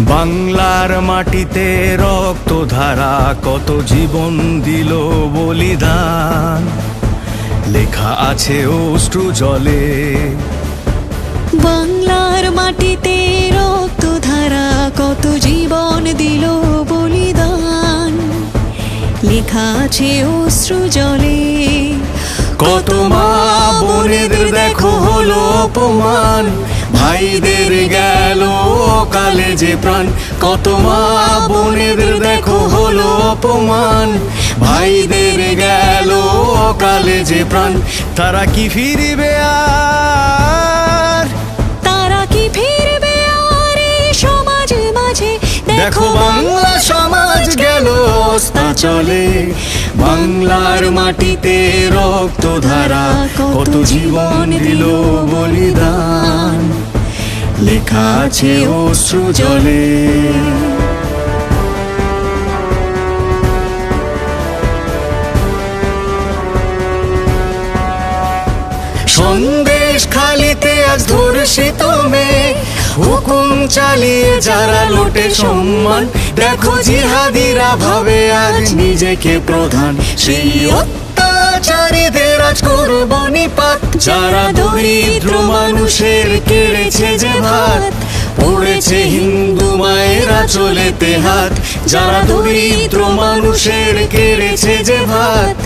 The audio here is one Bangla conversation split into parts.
বাংলার মাটিতে রক্ত ধারা কত জীবন দিল বলিদান। লেখা আছে অশ্রু জলে। বাংলার মাটিতে রক্ত ধারা কত জীবন দিল বলিদান। লেখা আছে অশ্রু জলে। কত মা বোনেদের দেখো হলো অপমান। ভাইদের গেল কালে যে প্রাণ। কত মা বোনেদের দেখো হলো অপমান। ভাইদের গেল কালে যে প্রাণ। তারা কি ফিরিবে আর? তারা কি ফিরবে আর এই মাঝে? দেখো বাংলা সমাজ গেল অস্তা চলে। বাংলার মাটিতে রক্ত ধারা। কত জীবন দিল বলিদান। লেখা আছে অশ্রু জলে। সন্দেশ খালিতে আজ ধর্ষিত মেয়ে। হুকুম চালিয়ে যারা লোটে সম্মান, দেখো জিহাদিরা ভাবে আজ নিজেকে প্রধান। সেই অত্যাচারীদের আজ করব নিপাত। যারা দরিদ্র মানুষের কেড়েছে যে ভাত পড়েছে হিন্দু মায়েরা চলেতে হাত। যারা দরিদ্র মানুষের কেড়েছে যে ভাত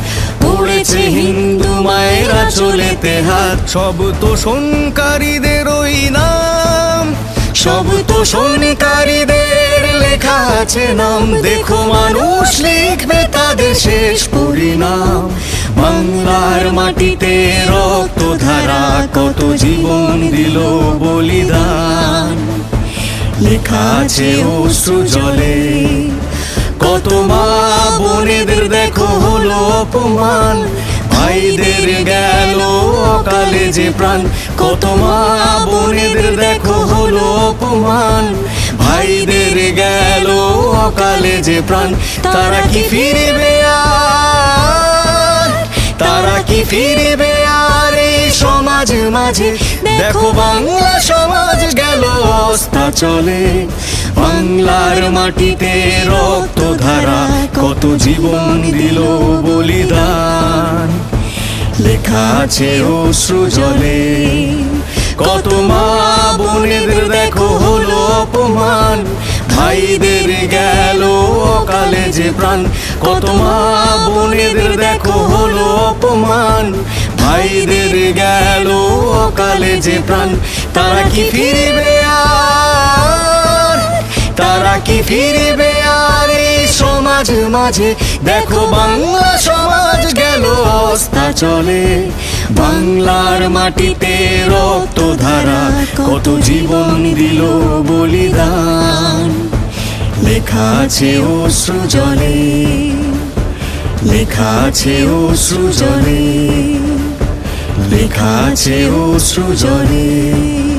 পড়েছে হিন্দু মায়েরা চলেতে হাত। সব তো শোনকারীদের ওই নাম। সব তো শোনকারীদের লেখা আছে নাম। দেখো মানুষ লিখবে তাদের শেষ পরিণাম। বাংলার মাটিতে রক্ত ধারা কত জীবন দিল। বলিদান। লেখা আছে অশ্রু জলে। কত মা বোনেদের দেখো হলো অপমান। ভাইদের গেল অকালে যে প্রাণ। কত মা বোনেদের দেখো হলো অপমান। ভাইদের গেল অকালে যে প্রাণ। তারা কি ফিরবে তারা কি ফিরবে সমাজ মাঝে দেখো বাংলা সমাজ গেল অস্তা চলে। বাংলার মাটিতে রক্ত ধারা কত জীবন দিল বলিদান। লেখা আছে অশ্রু জলে। কত মা বোনেদের দেখো হলো অপমান। ভাইদের গেল অকালে যে প্রাণ। কত মা বোনেদের দেখো হলো অপমান। ভাইদের গেল অকালে যে প্রাণ, তারা কি ফিরবে আর? তারা কি ফিরবে আর এই সমাজ মাঝে? দেখো বাংলা সমাজ গেল, অবস্থা চলে। বাংলার মাটিতে রক্ত ধারা, কত জীবন দিল বলিদান। লেখা আছে অশ্রু জলে, লেখা আছে অশ্রু জলে। লেখা আছে অশ্রু জলে।